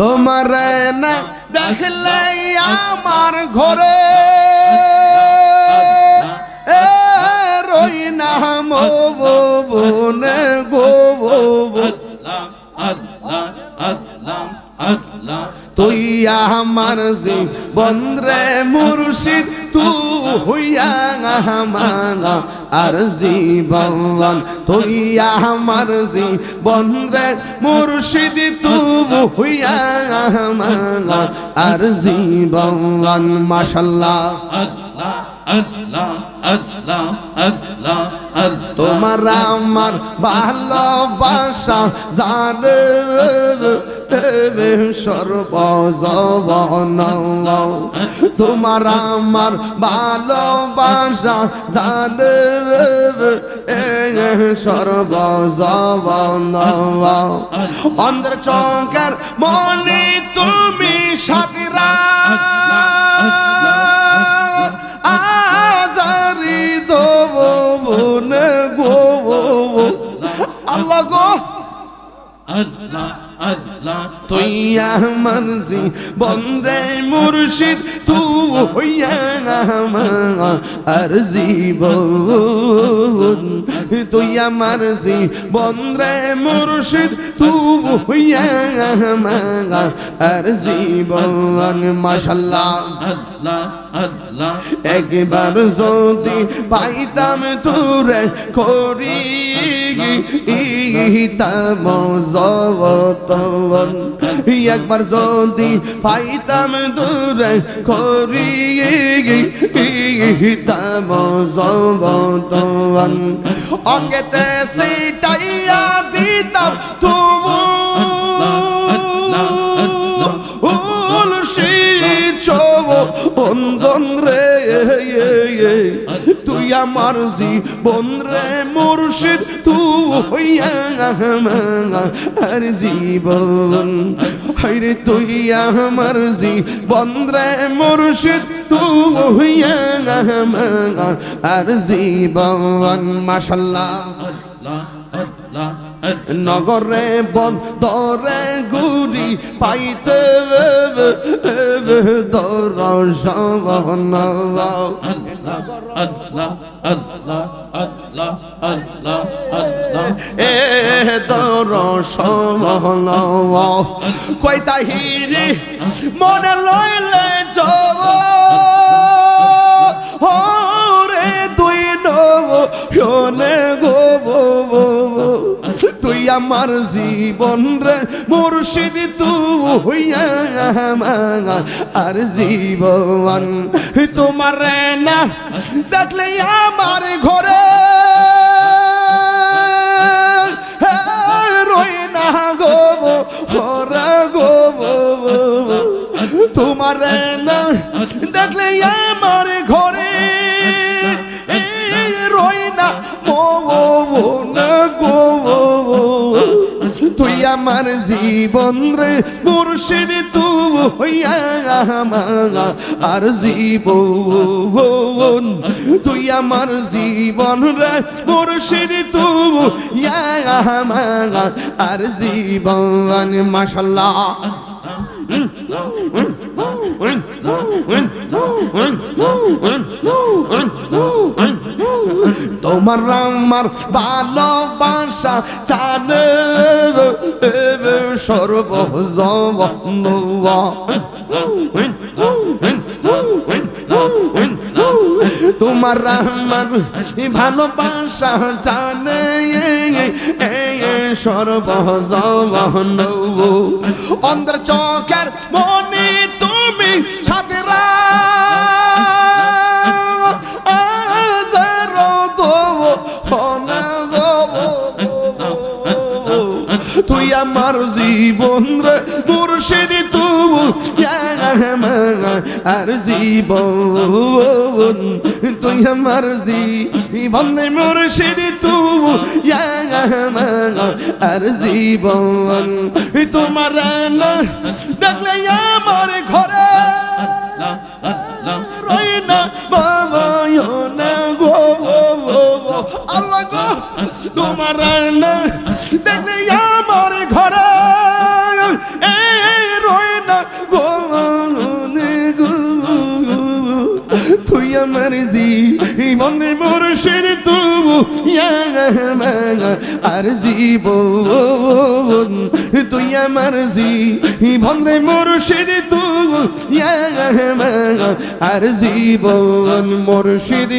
তোমার না দেখলে আমার ঘরে। রই না মনে গো আল্লাহ আল্লাহ আল্লাহ আল্লাহ তুই আমার জি বন্দ্রে মুর্শিদ। তু হইয়া মাঙা আর জীবন তুই আমার জি বন্দ্রে মুর্শিদ তু হইয়া মাঙা আর জীবন। মাশাল্লাহ। তোমার আমার ভালোবাসা জানে। সর্বজবন তোমার আমার ভালোবাসা জানে সর্বজবন অন্ধের চৌকের মনে তুমি সাদিরা আজারি দেব, মনে গো আল্লাহ গো আল্লাহ আল্লাহ তুই আমার বন্দে মুর্শিদ তু হইয়া আমার আর জীবন তুই আমার বন্দে মুর্শিদ তু হইয়া আমার আর জীবন মাশাল্লাহ। আল্লাহ। আল্লাহ। একবার যদি পাইতাম তোরে করি ইতাম জগতন একবার যদি পাইতাম তোরে করি ইতাম জগতন অঙ্গেতে সিটাইয়া দিতাম তুমি উলসি চব বন্ধন রে তুই আমার জীবন রে মুর্শিদ, তুই আর জীবন। হাইরে তুই আমার জীবন রে মুর্শিদ, তুই আর জীবন। মাশাল্লাহ। আল্লাহ আল্লাহ নগরে বন্দরে গুরি পাইতে দর্শন এ মনে লইলে যাব রে দুই ননে গো। আমার জীবন রে মুর্শিদ, তু আর জীবন তোমার না দেখলে আমার ঘরে। রই না গো তোমার না দেখলে আমার ঘরে। আমার জীবন রে, মুর্শিদ তু হইয়া আর জীবন। তুই আমার জীবন রে, মুর্শিদ তু আর জীবন। মাশাল্লাহ। তোমার আমার ভালোবাসা জানে সর্বজবন তোমার আমার ভালোবাসা জানে সর্বজবন অন্ধের চোখের মনে তুমি সাথে আমার জীবন রে, মুর্শিদ তু আর জীবন। তুই আমার জীবন মুর্শিদ তু আর জীবন। তোমার না দেখলে আমার ঘরে রই না, বাবা না গো আল্লাহ গো, তোমার না দেখলে আমার জীবন মুর্শিদ তবু আর জীবন তুই আমার জীবন মুর্শিদ তবু আর জীবন মুর্শিদ